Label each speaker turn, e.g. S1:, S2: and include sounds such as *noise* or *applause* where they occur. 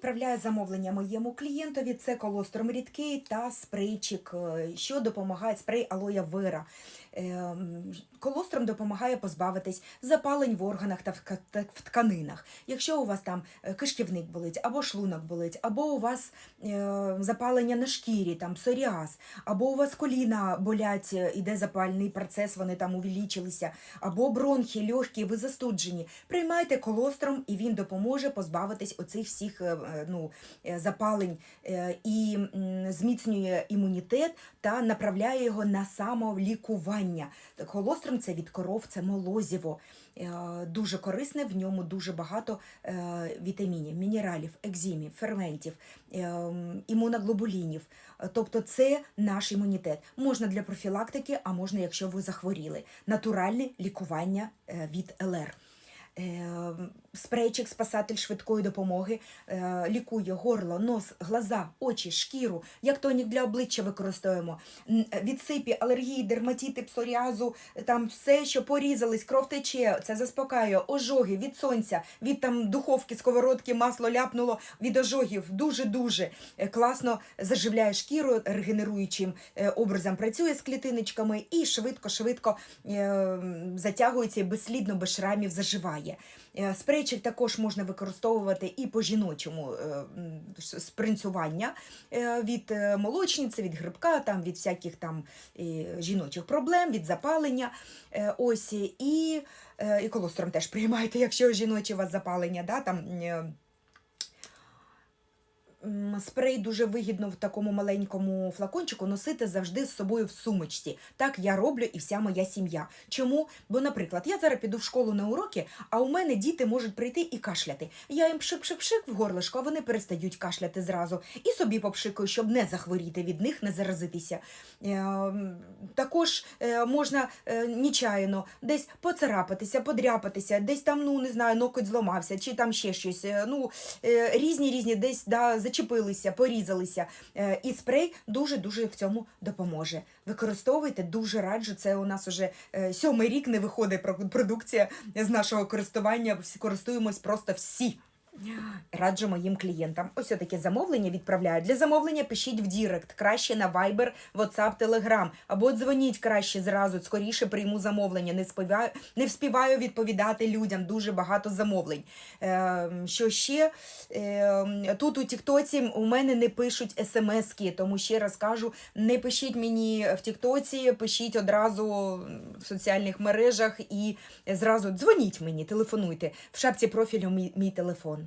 S1: Відправляю замовлення моєму клієнтові. Це колостром рідкий та спрейчик, е, що допомагає спрей алоя вера. Ем, Колостром допомагає позбавитись запалень в органах та в ка- тканинах. Якщо у вас там е, кишківник болить, або шлунок болить, або у вас е, запалення на шкірі, там псоріаз, або у вас коліна болять, е, іде запальний процес, вони там увеличилися, або бронхи, легкі, ви застуджені. Приймайте колостром, і він допоможе позбавитись оцих всіх е, е, ну, е, запалень е, і зміцнює імунітет та направляє його на самолікування. Колостром це від коров, це молозіво. Е, Дуже корисне, в ньому дуже багато е, вітамінів, мінералів, екзимів, ферментів, е, імуноглобулінів. Е, Тобто це наш імунітет. Можна для профілактики, а можна, якщо ви захворіли. Натуральне лікування е, від ЛР. Е, Спрейчик спасатель швидкої допомоги е, лікує горло, нос, глаза, очі, шкіру, як тонік для обличчя використовуємо. Н- Від сипі, алергії, дерматити, псоріазу, там все, що порізались, кров тече, це заспокаює, ожоги від сонця, від там духовки, сковородки, масло ляпнуло від ожогів. Дуже-дуже е, класно заживляє шкіру, регенеруючим е, образом працює з клітиночками і швидко-швидко е, затягується і безслідно, без шрамів заживає. Е, Спрейчик також можна використовувати і по жіночому е, спринцювання е, від е, молочниці, від грибка, там, від всяких там жіночих проблем, від запалення. Ось і, і колостром теж приймайте, *laughs* якщо жіночі у вас запалення. Да, там, Спрей дуже вигідно в такому маленькому флакончику носити завжди з собою в сумочці. Так я роблю і вся моя сім'я. Чому? Бо, наприклад, я зараз піду в школу на уроки, а у мене діти можуть прийти і кашляти. Я їм пшик-пшик-пшик в горлишко, а вони перестають кашляти зразу. І собі попшикаю, щоб не захворіти від них, не заразитися. Е, Також е, можна е, нічайно десь поцарапатися, подряпатися, десь там, ну не знаю, ноготь зламався, чи там ще щось. Ну, різні різні десь да, зачепилися, порізалися. Е, І спрей дуже-дуже в цьому допоможе. Використовуйте, дуже раджу. Це у нас уже е, сьомий рік не виходить продукція з нашого користування. Користуємось просто всі. Раджу моїм клієнтам. Ось таке замовлення відправляю. Для замовлення пишіть в Дірект, краще на Viber, WhatsApp, Telegram. Або дзвоніть краще зразу, скоріше прийму замовлення. Не співаю, не вспіваю відповідати людям. Дуже багато замовлень. Е, що ще? Е, тут у Тіктоці у мене не пишуть смски, тому ще раз кажу, не пишіть мені в Тіктоці, пишіть одразу в соціальних мережах і зразу дзвоніть мені, телефонуйте. В шапці профілю мій, мій телефон.